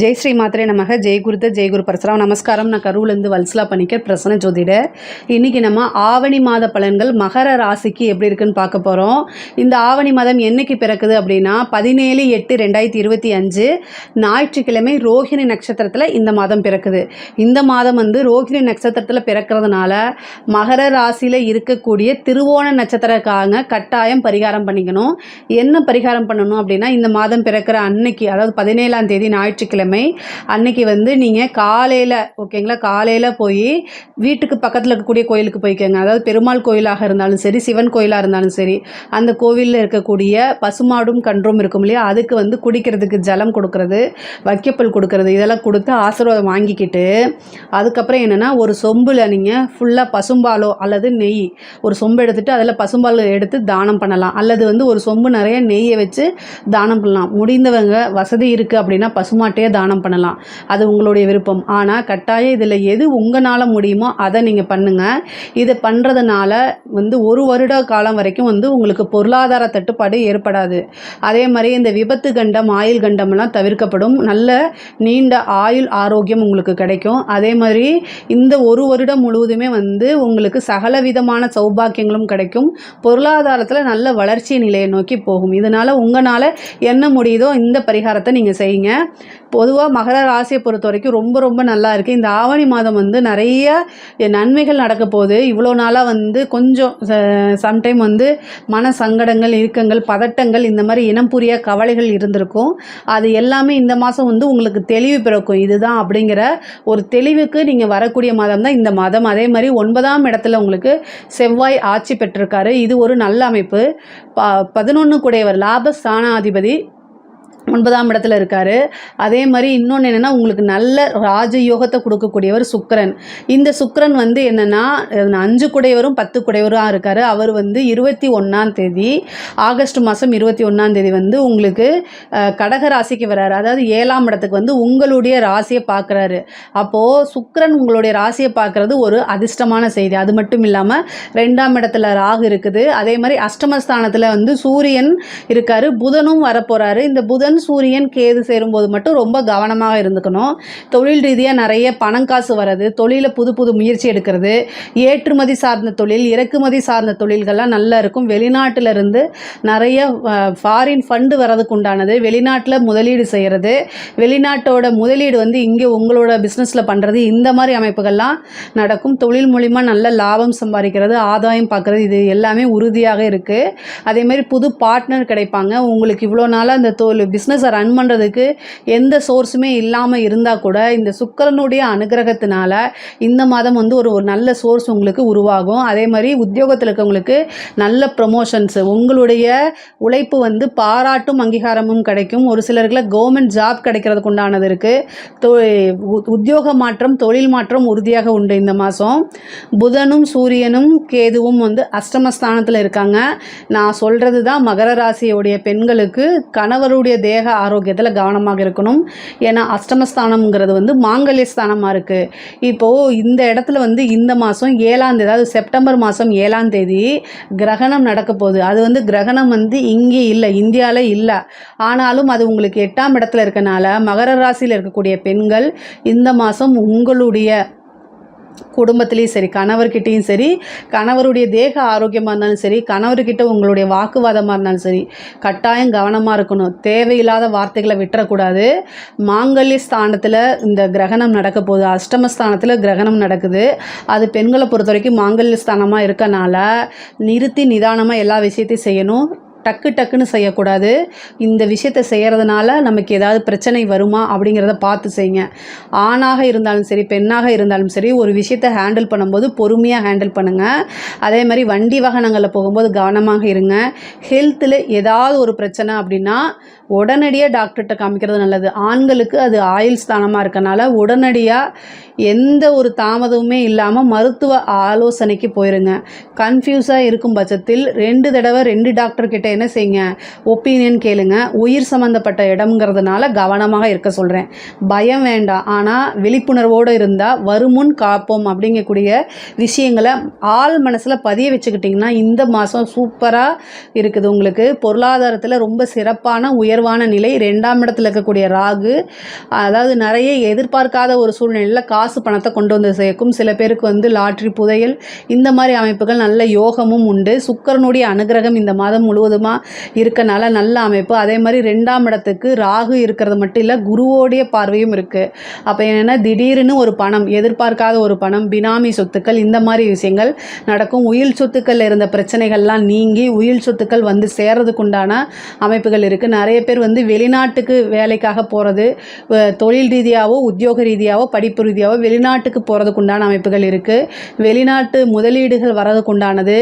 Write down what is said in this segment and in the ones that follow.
ஜெய் ஸ்ரீ மாத்திரை நமக ஜெய் குருத்த ஜெய் குரு பரசுராம். நமஸ்காரம். நான் கருவிலேருந்து வல்சலா பண்ணிக்க பிரசன்ன ஜோதிடர் இன்றைக்கி நம்ம ஆவணி மாத பலன்கள் மகர ராசிக்கு எப்படி இருக்குன்னு பார்க்க போகிறோம் இந்த ஆவணி மாதம் என்னைக்கு பிறக்குது அப்படின்னா பதினேழு எட்டு ரெண்டாயிரத்தி இருபத்தி அஞ்சு ஞாயிற்றுக்கிழமை ரோஹிணி நட்சத்திரத்தில் இந்த மாதம் பிறக்குது. இந்த மாதம் வந்து ரோஹிணி நட்சத்திரத்தில் பிறக்கிறதுனால மகர ராசியில் இருக்கக்கூடிய திருவோண நட்சத்திரக்காரங்க கட்டாயம் பரிகாரம் பண்ணிக்கணும். என்ன பரிகாரம் பண்ணணும் அப்படின்னா இந்த மாதம் பிறக்கிற அன்னைக்கு அதாவது பதினேழாம் தேதி ஞாயிற்றுக்கிழமை அன்னைக்கு வந்து நீங்கள் காலையில் ஓகேங்களா? காலையில் போய் வீட்டுக்கு பக்கத்தில் இருக்கக்கூடிய கோயிலுக்கு போய்க்கோங்க. அதாவது பெருமாள் கோயிலாக இருந்தாலும் சரி சிவன் கோயிலாக இருந்தாலும் சரி அந்த கோவிலில் இருக்கக்கூடிய பசுமாடும் கன்றும் இருக்கும் இல்லையா? அதுக்கு வந்து குடிக்கிறதுக்கு ஜலம் கொடுக்கறது வைக்கப்பல் கொடுக்கறது இதெல்லாம் கொடுத்து ஆசீர்வாதம் வாங்கிக்கிட்டு அதுக்கப்புறம் என்னென்னா ஒரு சொம்பில் நீங்கள் ஃபுல்லாக பசும்பாலோ அல்லது நெய் ஒரு சொம்பு எடுத்துகிட்டு அதில் பசும்பால் எடுத்து தானம் பண்ணலாம். அல்லது வந்து ஒரு சொம்பு நிறைய நெய்யை வச்சு தானம் பண்ணலாம். முடிந்தவங்க வசதி இருக்குது அப்படின்னா பசுமாட்டையே தானம் பண்ணலாம். அது உங்களுடைய விருப்பம். ஆனால் கட்டாயம் இதில் எது உங்களால் முடியுமோ அதை நீங்கள் பண்ணுங்கள் இதை பண்ணுறதுனால வந்து ஒரு வருட காலம் வரைக்கும் வந்து உங்களுக்கு பொருளாதார தட்டுப்பாடு ஏற்படாது. அதே மாதிரி இந்த விபத்து கண்டம் ஆயுள் கண்டம்லாம் தவிர்க்கப்படும். நல்ல நீண்ட ஆயுள் ஆரோக்கியம் உங்களுக்கு கிடைக்கும். அதே மாதிரி இந்த ஒரு வருடம் முழுவதுமே வந்து உங்களுக்கு சகல விதமான சௌபாக்கியங்களும் கிடைக்கும். பொருளாதாரத்தில் நல்ல வளர்ச்சி நிலையை நோக்கி போகும். இதனால் உங்களால் என்ன முடியுதோ இந்த பரிகாரத்தை நீங்கள் செய்யுங்க. பொது பொதுவாக மகர ராசியை பொறுத்த வரைக்கும் ரொம்ப ரொம்ப நல்லா இருக்குது இந்த ஆவணி மாதம் வந்து நிறைய நன்மைகள் நடக்க போகுது. இவ்வளோ நாளாக வந்து கொஞ்சம் சம்டைம் வந்து மன சங்கடங்கள் இறுக்கங்கள் பதட்டங்கள் இந்த மாதிரி இனம் புரிய கவலைகள் இருந்திருக்கும். அது எல்லாமே இந்த மாதம் வந்து உங்களுக்கு தெளிவு பிறக்கும். இதுதான் அப்படிங்கிற ஒரு தெளிவுக்கு நீங்கள் வரக்கூடிய மாதம் தான் இந்த மாதம். அதே மாதிரி ஒன்பதாம் இடத்துல உங்களுக்கு செவ்வாய் ஆட்சி பெற்றிருக்காரு. இது ஒரு நல்ல அமைப்பு. ப பதினொன்று கூடையவர் லாப ஸ்தானாதிபதி ஒன்பதாம் இடத்துல இருக்கார். அதே மாதிரி இன்னொன்று என்னென்னா உங்களுக்கு நல்ல ராஜயோகத்தை கொடுக்கக்கூடியவர் சுக்கரன். இந்த சுக்கரன் வந்து என்னென்னா அஞ்சு குடையவரும் பத்து குடையவரும் இருக்கார். அவர் வந்து இருபத்தி ஒன்றாம் தேதி ஆகஸ்ட் மாதம் இருபத்தி ஒன்றாம் தேதி வந்து உங்களுக்கு கடக ராசிக்கு வராரு. அதாவது ஏழாம் இடத்துக்கு வந்து உங்களுடைய ராசியை பார்க்குறாரு அப்போது சுக்கரன் உங்களுடைய ராசியை பார்க்குறது ஒரு அதிர்ஷ்டமான செய்தி. அது மட்டும் இல்லாமல் ரெண்டாம் இடத்துல ராகு இருக்குது. அதே மாதிரி அஷ்டமஸ்தானத்தில் வந்து சூரியன் இருக்கார். புதனும் வரப்போகிறாரு இந்த புதன் சூரியன் கேது சேரும்போது மட்டும் ரொம்ப கவனமாக இருந்துக்கணும். தொழில் ரீதியாக நிறைய பணம் காசு வர்றது தொழிலில் புது புது முயற்சி எடுக்கிறது ஏற்றுமதி சார்ந்த தொழில் இறக்குமதி சார்ந்த தொழில்கள்லாம் நல்லா இருக்கும். வெளிநாட்டில் இருந்து நிறைய ஃபாரின் ஃபண்டு வர்றதுக்கு உண்டானது. வெளிநாட்டில் முதலீடு செய்கிறது வெளிநாட்டோட முதலீடு வந்து இங்கே உங்களோட பிஸ்னஸில் பண்ணுறது இந்த மாதிரி அமைப்புகள்லாம் நடக்கும். தொழில் மூலிமா நல்ல லாபம் சம்பாதிக்கிறது ஆதாயம் பார்க்குறது இது எல்லாமே உறுதியாக இருக்குது அதே மாதிரி புது பார்ட்னர் கிடைப்பாங்க. உங்களுக்கு இவ்வளோ நாளாக அந்த தொழில் பிஸ்னஸை ரன் பண்ணுறதுக்கு எந்த சோர்ஸுமே இல்லாமல் இருந்தால் கூட இந்த சுக்கரனுடைய அனுகிரகத்தினால இந்த மாதம் வந்து ஒரு ஒரு நல்ல சோர்ஸ் உங்களுக்கு உருவாகும். அதே மாதிரி உத்தியோகத்தில் இருக்கவங்களுக்கு நல்ல ப்ரொமோஷன்ஸ் உங்களுடைய உழைப்பு வந்து பாராட்டும் அங்கீகாரமும் கிடைக்கும். ஒரு சிலர்களை கவர்மெண்ட் ஜாப் கிடைக்கிறதுக்கு உண்டானது இருக்குது உத்தியோக மாற்றம் தொழில் மாற்றம் உறுதியாக உண்டு இந்த மாதம். புதனும் சூரியனும் கேதுவும் வந்து அஷ்டமஸ்தானத்தில் இருக்காங்க. நான் சொல்கிறது தான் மகர ராசியுடைய பெண்களுக்கு கணவருடைய தேக ஆரோக்கியத்தில் கவனமாக இருக்கணும். ஏன்னா அஷ்டமஸ்தானம்ங்கிறது வந்து மாங்கல்ய ஸ்தானமாக இருக்குது இப்போது இந்த இடத்துல வந்து இந்த மாதம் ஏழாம் தேதி அதாவது செப்டம்பர் மாதம் ஏழாம் தேதி கிரகணம் நடக்க போகுது. அது வந்து கிரகணம் வந்து இங்கே இல்லை இந்தியாவில் இல்லை. ஆனாலும் அது உங்களுக்கு எட்டாம் இடத்துல இருக்கனால மகர ராசியில் இருக்கக்கூடிய பெண்கள் இந்த மாதம் உங்களுடைய குடும்பத்துலேயும் சரி கணவர்கிட்டையும் சரி கணவருடைய தேக ஆரோக்கியமாக இருந்தாலும் சரி கணவர்கிட்ட உங்களுடைய வாக்குவாதமாக இருந்தாலும் சரி கட்டாயம் கவனமாக இருக்கணும். தேவையில்லாத வார்த்தைகளை விட்டுறக்கூடாது. மாங்கல்ய ஸ்தானத்தில் இந்த கிரகணம் நடக்க போகுது. அஷ்டமஸ்தானத்தில் கிரகணம் நடக்குது. அது பெண்களை பொறுத்த வரைக்கும் மாங்கல்ய ஸ்தானமாக இருக்கனால நிறுத்தி நிதானமாக எல்லா விஷயத்தையும் செய்யணும். டக்கு டக்குன்னு செய்யக்கூடாது. இந்த விஷயத்தை செய்கிறதுனால நமக்கு ஏதாவது பிரச்சனை வருமா அப்படிங்கிறத பார்த்து செய்யுங்க. ஆணாக இருந்தாலும் சரி பெண்ணாக இருந்தாலும் சரி ஒரு விஷயத்தை ஹேண்டில் பண்ணும்போது பொறுமையாக ஹேண்டில் பண்ணுங்கள் அதே மாதிரி வண்டி வாகனங்களில் போகும்போது கவனமாக இருங்க. ஹெல்த்தில் ஏதாவது ஒரு பிரச்சனை அப்படின்னா உடனடியாக டாக்டர்கிட்ட காமிக்கிறது நல்லது. ஆண்களுக்கு அது ஆயுள் ஸ்தானமாக இருக்கனால உடனடியாக எந்த ஒரு தாமதமுமே இல்லாமல் மருத்துவ ஆலோசனைக்கு போயிருங்க. கன்ஃபியூஸாக இருக்கும் பட்சத்தில் ரெண்டு தடவை ரெண்டு டாக்டர்கிட்ட என்ன செய்யுங்க? ஒப்பீனியன் கேளுங்க. உயிர் சம்மந்தப்பட்ட இடம்ங்கிறதுனால கவனமாக இருக்க சொல்கிறேன் பயம் வேண்டாம். ஆனால் விழிப்புணர்வோடு இருந்தால் வருமுன் காப்போம் அப்படிங்கக்கூடிய விஷயங்களை ஆள் மனசில் பதிய வச்சுக்கிட்டிங்கன்னா இந்த மாதம் சூப்பராக இருக்குது உங்களுக்கு. பொருளாதாரத்தில் ரொம்ப சிறப்பான உயர் உயர்வான நிலை. ரெண்டாம் இடத்துல இருக்கக்கூடிய ராகு அதாவது நிறைய எதிர்பார்க்காத ஒரு சூழ்நிலையில் காசு பணத்தை கொண்டு வந்து சேர்க்கும். சில பேருக்கு வந்து லாட்ரி புதையல் இந்த மாதிரி அமைப்புகள் நல்ல யோகமும் உண்டு. சுக்கரனுடைய அனுகிரகம் இந்த மாதம் முழுவதுமாக இருக்கனால நல்ல அமைப்பு. அதே மாதிரி ரெண்டாம் இடத்துக்கு ராகு இருக்கிறது மட்டும் இல்லை குருவோடைய பார்வையும் இருக்குது அப்போ என்னென்னா திடீர்னு ஒரு பணம் எதிர்பார்க்காத ஒரு பணம் பினாமி சொத்துக்கள் இந்த மாதிரி விஷயங்கள் நடக்கும். உயில் சொத்துக்கள் இருந்த பிரச்சனைகள்லாம் நீங்கி உயில் சொத்துக்கள் வந்து சேர்றதுக்கு உண்டான அமைப்புகள் இருக்குது நிறைய பேர் பேர் வந்து வெளிநாட்டுக்கு வேலைக்காக போகிறது தொழில் ரீதியாகவோ உத்தியோக ரீதியாகவோ படிப்பு ரீதியாகவோ வெளிநாட்டுக்கு போகிறதுக்கு உண்டான அமைப்புகள் இருக்குது வெளிநாட்டு முதலீடுகள் வரதுக்கு உண்டானது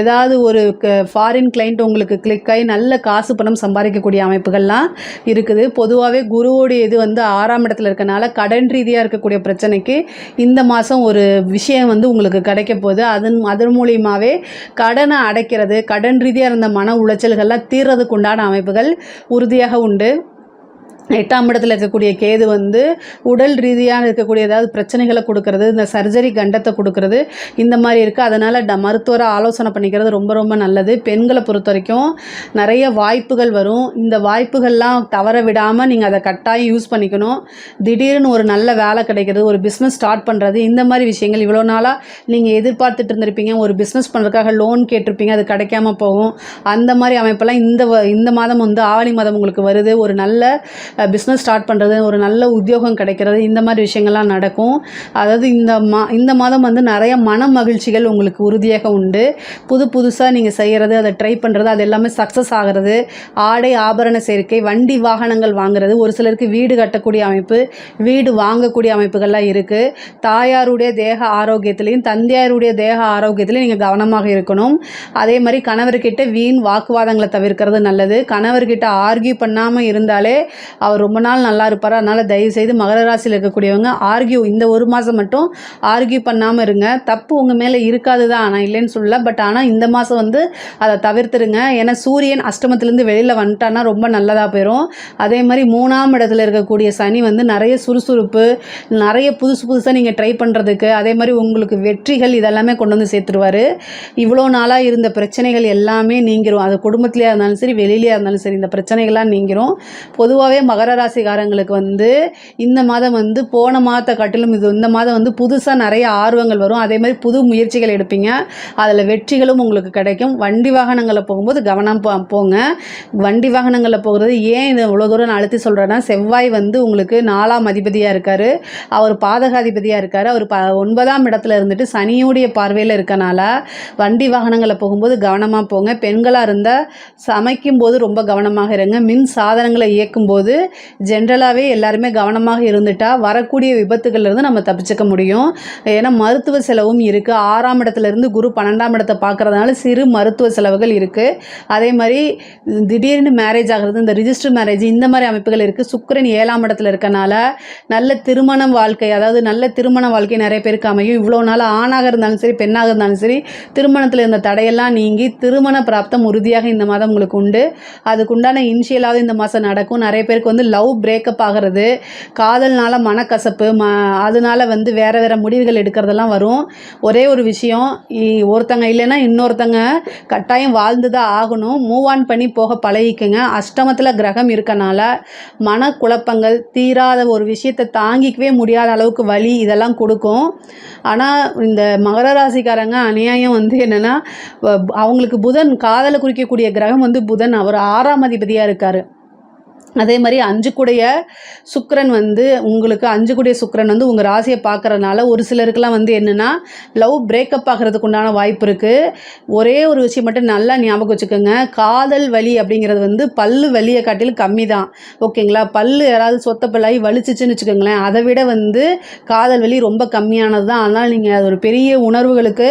ஏதாவது ஒரு ஃபாரின் கிளைண்ட் உங்களுக்கு கிளிக் ஆகி நல்ல காசு பணம் சம்பாதிக்கக்கூடிய அமைப்புகள்லாம் இருக்குது. பொதுவாகவே குருவோடைய இது வந்து ஆறாம் இடத்துல இருக்கனால கடன் ரீதியாக இருக்கக்கூடிய பிரச்சனைக்கு இந்த மாதம் ஒரு விஷயம் வந்து உங்களுக்கு கிடைக்க போகுது. அதன் அதன் மூலியமாகவே கடனை அடைக்கிறது கடன் ரீதியாக இருந்த மன உளைச்சல்கள்லாம் தீர்றதுக்கு உண்டான அமைப்புகள் உறுதியாக உண்டு. எட்டாம் இடத்துல இருக்கக்கூடிய கேது வந்து உடல் ரீதியாக இருக்கக்கூடிய ஏதாவது பிரச்சனைகளை கொடுக்கறது இந்த சர்ஜரி கண்டத்தை கொடுக்கறது இந்த மாதிரி இருக்குது அதனால் ட மருத்துவரை ஆலோசனை பண்ணிக்கிறது ரொம்ப ரொம்ப நல்லது. பெண்களை பொறுத்த வரைக்கும் நிறைய வாய்ப்புகள் வரும். இந்த வாய்ப்புகள்லாம் தவற விடாமல் நீங்கள் அதை கட்டாயம் யூஸ் பண்ணிக்கணும். திடீர்னு ஒரு நல்ல வேலை கிடைக்கிறது ஒரு பிஸ்னஸ் ஸ்டார்ட் பண்ணுறது இந்த மாதிரி விஷயங்கள். இவ்வளோ நாளாக நீங்கள் எதிர்பார்த்துட்டு இருந்திருப்பீங்க. ஒரு பிஸ்னஸ் பண்ணுறதுக்காக லோன் கேட்டிருப்பீங்க. அது கிடைக்காம போகும். அந்த மாதிரி அமைப்பெல்லாம் இந்த வ- இந்த மாதம் வந்து ஆவணி மாதம் உங்களுக்கு வருது. ஒரு நல்ல பிஸ்னஸ் ஸ்டார்ட் பண்ணுறது ஒரு நல்ல உத்தியோகம் கிடைக்கிறது இந்த மாதிரி விஷயங்கள்லாம் நடக்கும். அதாவது இந்த மா இந்த மாதம் வந்து நிறைய மன மகிழ்ச்சிகள் உங்களுக்கு உறுதியாக உண்டு. புது புதுசாக நீங்கள் செய்கிறது அதை ட்ரை பண்ணுறது அது எல்லாமே சக்ஸஸ் ஆகிறது. ஆடை ஆபரண சேர்க்கை வண்டி வாகனங்கள் வாங்குறது ஒரு சிலருக்கு வீடு கட்டக்கூடிய அமைப்பு வீடு வாங்கக்கூடிய அமைப்புகள்லாம் இருக்குது தாயாருடைய தேக ஆரோக்கியத்திலையும் தந்தையாருடைய தேக ஆரோக்கியத்திலையும் நீங்கள் கவனமாக இருக்கணும். அதே மாதிரி கணவர்கிட்ட வீண் வாக்குவாதங்களை தவிர்க்கிறது நல்லது. கணவர்கிட்ட ஆர்கியூ பண்ணாமல் இருந்தாலே அவர் ரொம்ப நாள் நல்லா இருப்பார். அதனால் தயவுசெய்து மகர ராசியில் இருக்கக்கூடியவங்க ஆர்கியூ இந்த ஒரு மாதம் மட்டும் ஆர்கியூ பண்ணாமல் இருங்க. தப்பு உங்கள் மேலே இருக்காது தான். நான் இல்லைன்னு சொல்லல. பட் ஆனால் இந்த மாதம் வந்து அதை தவிர்த்துருங்க. ஏன்னா சூரியன் அஷ்டமத்துலேருந்து வெளியில் வந்துட்டான்னா ரொம்ப நல்லதாக போயிடும் அதே மாதிரி மூணாம் இடத்துல இருக்கக்கூடிய சனி வந்து நிறைய சுறுசுறுப்பு நிறைய புதுசு புதுசாக நீங்கள் ட்ரை பண்ணுறதுக்கு அதே மாதிரி உங்களுக்கு வெற்றிகள் இதெல்லாமே கொண்டு வந்து சேர்த்துருவார். இவ்வளோ நாளாக இருந்த பிரச்சனைகள் எல்லாமே நீங்கிரும். அது குடும்பத்திலேயே இருந்தாலும் சரி வெளியிலேயே இருந்தாலும் சரி இந்த பிரச்சனைகள்லாம் நீங்கிரும். பொதுவாகவே மகர ராசிக்காரங்களுக்கு வந்து இந்த மாதம் வந்து போன மாதத்தை காட்டிலும் இது இந்த மாதம் வந்து புதுசாக நிறைய ஆர்வங்கள் வரும். அதே மாதிரி புது முயற்சிகள் எடுப்பீங்க. அதில் வெற்றிகளும் உங்களுக்கு கிடைக்கும். வண்டி வாகனங்களில் போகும்போது கவனம் போங்க. வண்டி வாகனங்களில் போகிறது ஏன் இதை இவ்வளோ தூரம் நான் அழுத்தி சொல்கிறேன்னா செவ்வாய் வந்து உங்களுக்கு நாலாம் அதிபதியாக இருக்கார். அவர் பாதகாதிபதியாக இருக்கார். அவர் ப ஒன்பதாம் இடத்துல இருந்துட்டு சனியுடைய பார்வையில் இருக்கனால வண்டி வாகனங்களில் போகும்போது கவனமாக போங்க. பெண்களாக இருந்தால் சமைக்கும் போது ரொம்ப கவனமாக இருங்க. மின் சாதனங்களை இயக்கும் போது ஜென்ரலாகவே எல்லாருமே கவனமாக இருந்துட்டால் வரக்கூடிய விபத்துகள்லேருந்து நம்ம தப்பிச்சுக்க முடியும். ஏன்னா மருத்துவ செலவும் இருக்குது ஆறாம் இடத்துல இருந்து குரு பன்னெண்டாம் இடத்தை பார்க்குறதுனால சிறு மருத்துவ செலவுகள் இருக்குது அதே மாதிரி திடீர்னு மேரேஜ் ஆகிறது இந்த ரிஜிஸ்டர் மேரேஜ் இந்த மாதிரி அமைப்புகள் இருக்குது சுக்கரன் ஏழாம் இடத்துல இருக்கனால நல்ல திருமணம் வாழ்க்கை அதாவது நல்ல திருமண வாழ்க்கை நிறைய பேருக்கு அமையும். இவ்வளோ நாள் ஆணாக இருந்தாலும் சரி பெண்ணாக இருந்தாலும் சரி திருமணத்தில் இருந்த தடையெல்லாம் நீங்கி திருமண பிராப்தம் உறுதியாக இந்த மாதம் உங்களுக்கு உண்டு. அதுக்குண்டான இனிஷியலாவது இந்த மாதம் நடக்கும். நிறைய பேருக்கு வந்து லவ் பிரேக்கப் ஆகிறது காதல்னால மனக்கசப்பு ம அதனால வந்து வேறு வேறு முடிவுகள் எடுக்கிறதெல்லாம் வரும். ஒரே ஒரு விஷயம் ஒருத்தங்க இல்லைன்னா இன்னொருத்தங்க கட்டாயம் வாழ்ந்து தான் ஆகணும். மூவ் ஆன் பண்ணி போக பழகிக்குங்க. அஷ்டமத்தில் கிரகம் இருக்கனால மனக்குழப்பங்கள் தீராத ஒரு விஷயத்தை தாங்கிக்கவே முடியாத அளவுக்கு வலி இதெல்லாம் கொடுக்கும். ஆனால் இந்த மகர ராசிக்காரங்க அநியாயம் வந்து என்னென்னா அவங்களுக்கு புதன் காதலை குறிக்கக்கூடிய கிரகம் வந்து புதன். அவர் ஆறாம் அதிபதியாக இருக்கார். அதே மாதிரி அஞ்சு கூடைய வந்து உங்களுக்கு அஞ்சு கூடிய சுக்கிரன் வந்து உங்கள் ராசியை பார்க்கறதுனால ஒரு சிலருக்கெல்லாம் வந்து என்னென்னா லவ் பிரேக்கப் ஆகிறதுக்கு உண்டான வாய்ப்பு இருக்குது ஒரே ஒரு விஷயம் மட்டும் நல்லா ஞாபகம் வச்சுக்கோங்க. காதல் வலி அப்படிங்கிறது வந்து பல்லு வலியை காட்டிலும் கம்மி தான் ஓகேங்களா? பல்லு யாராவது சொத்த பல்லாகி வலிச்சிச்சுன்னு வச்சுக்கோங்களேன். அதை விட வந்து காதல் வலி ரொம்ப கம்மியானது தான் அதனால் நீங்கள் அது ஒரு பெரிய உணர்வுகளுக்கு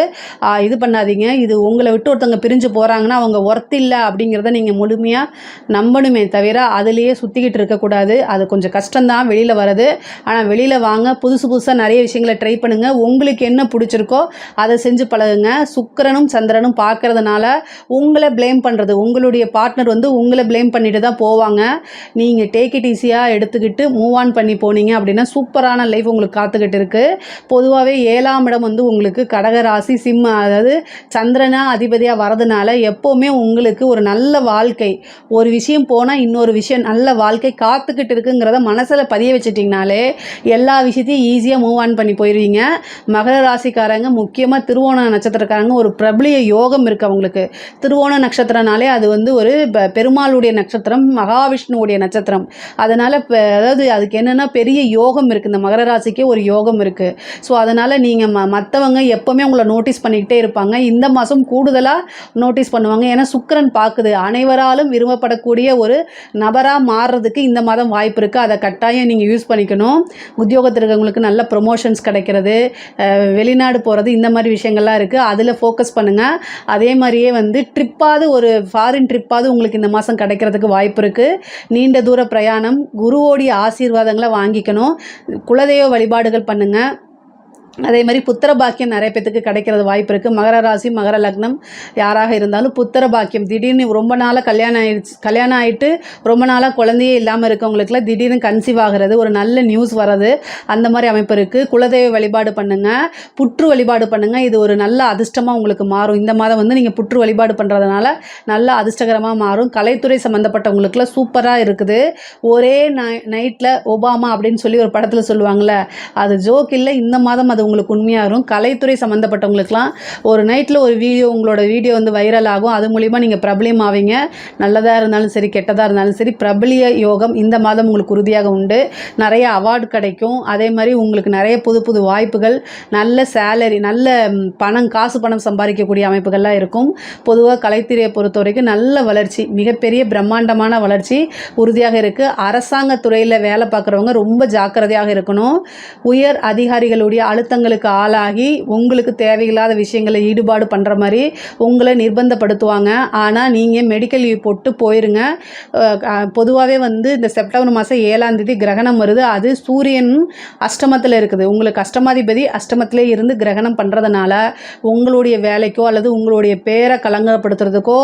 இது பண்ணாதீங்க. இது உங்களை விட்டு ஒருத்தவங்க பிரிஞ்சு போகிறாங்கன்னா அவங்க ஒர்த் இல்லை அப்படிங்கிறத நீங்கள் முழுமையாக நம்பணுமே தவிர அதுலேயே உள்ளுக்குள்ளேயே சுற்றிக்கிட்டு இருக்கக்கூடாது. அது கொஞ்சம் கஷ்டம்தான். வெளியில் வர்றது. ஆனால் வெளியில் வாங்க புதுசு புதுசாக நிறைய விஷயங்களை ட்ரை பண்ணுங்கள் உங்களுக்கு என்ன பிடிச்சிருக்கோ அதை செஞ்சு பழகுங்க. சுக்கரனும் சந்திரனும் பார்க்கறதுனால உங்களை ப்ளேம் பண்ணுறது உங்களுடைய பார்ட்னர் வந்து உங்களை ப்ளேம் பண்ணிட்டு தான் போவாங்க. நீங்கள் டேக் இட் ஈஸியாக எடுத்துக்கிட்டு மூவ் ஆன் பண்ணி போனீங்க அப்படின்னா சூப்பரான லைஃப் உங்களுக்கு காத்துக்கிட்டு இருக்குது பொதுவாகவே ஏழாம் இடம் வந்து உங்களுக்கு கடக ராசி சிம்ம அதாவது சந்திரனா அதிபதியாக வரதுனால எப்போவுமே உங்களுக்கு ஒரு நல்ல வாழ்க்கை. ஒரு விஷயம் போனால் இன்னொரு விஷயம் நல்ல நல்ல வாழ்க்கை காத்துக்கிட்டு இருக்குங்கிறத மனசில் பதிய வச்சிட்டிங்கனாலே எல்லா விஷயத்தையும் ஈஸியாக மூவ் ஆன் பண்ணி போயிடுவீங்க மகர ராசிக்காரங்க முக்கியமாக திருவோண நட்சத்திரக்காரங்க ஒரு பிரபலிய யோகம் இருக்குது அவங்களுக்கு. திருவோண நட்சத்திரனாலே அது வந்து ஒரு ப- பெருமாளுடைய நட்சத்திரம் மகாவிஷ்ணுவுடைய நட்சத்திரம். அதனால் அதாவது அதுக்கு என்னென்னா பெரிய யோகம் இருக்குது இந்த மகர ராசிக்கே ஒரு யோகம் இருக்குது ஸோ அதனால் நீங்கள் ம மற்றவங்க எப்போவுமே உங்களை நோட்டீஸ் பண்ணிக்கிட்டே இருப்பாங்க. இந்த மாதம் கூடுதலாக நோட்டீஸ் பண்ணுவாங்க. ஏன்னா சுக்கரன் பார்க்குது. அனைவராலும் விரும்பப்படக்கூடிய ஒரு நபராக மாறுறதுக்கு இந்த மாதம் வாய்ப்பு இருக்குது அதை கட்டாயம் நீங்கள் யூஸ் பண்ணிக்கணும். உத்தியோகத்தில் இருக்கவங்களுக்கு நல்ல ப்ரொமோஷன்ஸ் கிடைக்கிறது. வெளிநாடு போகிறது இந்த மாதிரி விஷயங்கள்லாம் இருக்குது அதில் ஃபோக்கஸ் பண்ணுங்கள் அதே மாதிரியே வந்து ட்ரிப்பாவது ஒரு ஃபாரின் ட்ரிப்பாவது உங்களுக்கு இந்த மாதம் கிடைக்கிறதுக்கு வாய்ப்பு இருக்குது நீண்ட தூர பிரயாணம் குருவோடைய ஆசீர்வாதங்களை வாங்கிக்கணும். குலதெய்வ வழிபாடுகள் பண்ணுங்கள் அதே மாதிரி புத்திர பாக்கியம் நிறைய பேத்துக்கு கிடைக்கிறது வாய்ப்பு இருக்குது மகர ராசி மகர லக்னம் யாராக இருந்தாலும் புத்திர பாக்கியம் திடீர்னு ரொம்ப நாளாக கல்யாணம் ஆயிடுச்சு கல்யாணம் ஆகிட்டு ரொம்ப நாளாக குழந்தையே இல்லாமல் இருக்கவங்களுக்குலாம் திடீர்னு கன்சீவ் ஆகிறது ஒரு நல்ல நியூஸ் வர்றது அந்த மாதிரி அமைப்பு இருக்குது குலதெய்வ வழிபாடு பண்ணுங்கள் புற்று வழிபாடு பண்ணுங்கள் இது ஒரு நல்ல அதிர்ஷ்டமாக உங்களுக்கு மாறும். இந்த மாதம் வந்து நீங்கள் புற்று வழிபாடு பண்ணுறதுனால நல்ல அதிர்ஷ்டகரமாக மாறும். கலைத்துறை சம்மந்தப்பட்டவங்களுக்குலாம் சூப்பராக இருக்குது. ஒரே நைட்டில் ஒபாமா அப்படின்னு சொல்லி ஒரு படத்தில் சொல்லுவாங்கள்ல அது ஜோக் இல்லை இந்த மாதம் அது உங்களுக்கு உண்மையாக வரும். கலைத்துறை சம்மந்தப்பட்டவங்களுக்குலாம் ஒரு நைட்டில் ஒரு வீடியோ உங்களோட வீடியோ வந்து வைரல் ஆகும். அது மூலிமா நீங்கள் பிரபலியம் ஆவீங்க. நல்லதாக இருந்தாலும் சரி கெட்டதாக இருந்தாலும் சரி பிரபலிய யோகம் இந்த மாதம் உங்களுக்கு உறுதியாக உண்டு. நிறைய அவார்டு கிடைக்கும். அதே மாதிரி உங்களுக்கு நிறைய புது புது வாய்ப்புகள் நல்ல சேலரி நல்ல பணம் காசு பணம் சம்பாதிக்கக்கூடிய அமைப்புகள்லாம் இருக்கும். பொதுவாக கலைத்துறையை பொறுத்த வரைக்கும் நல்ல வளர்ச்சி மிகப்பெரிய பிரம்மாண்டமான வளர்ச்சி உறுதியாக இருக்குது அரசாங்க துறையில் வேலை பார்க்குறவங்க ரொம்ப ஜாக்கிரதையாக இருக்கணும். உயர் அதிகாரிகளுடைய அழுத்த அழுத்தங்களுக்கு ஆளாகி உங்களுக்கு தேவையில்லாத விஷயங்களை ஈடுபாடு பண்ணுற மாதிரி உங்களை நிர்பந்தப்படுத்துவாங்க. ஆனால் நீங்கள் மெடிக்கல் லீவ் போட்டு போயிருங்க. பொதுவாகவே வந்து இந்த செப்டம்பர் மாதம் ஏழாம் தேதி கிரகணம் வருது. அது சூரியன் அஷ்டமத்தில் இருக்குது. உங்களுக்கு அஷ்டமாதிபதி அஷ்டமத்திலே இருந்து கிரகணம் பண்ணுறதுனால உங்களுடைய வேலைக்கோ அல்லது உங்களுடைய பேரை கலங்கப்படுத்துறதுக்கோ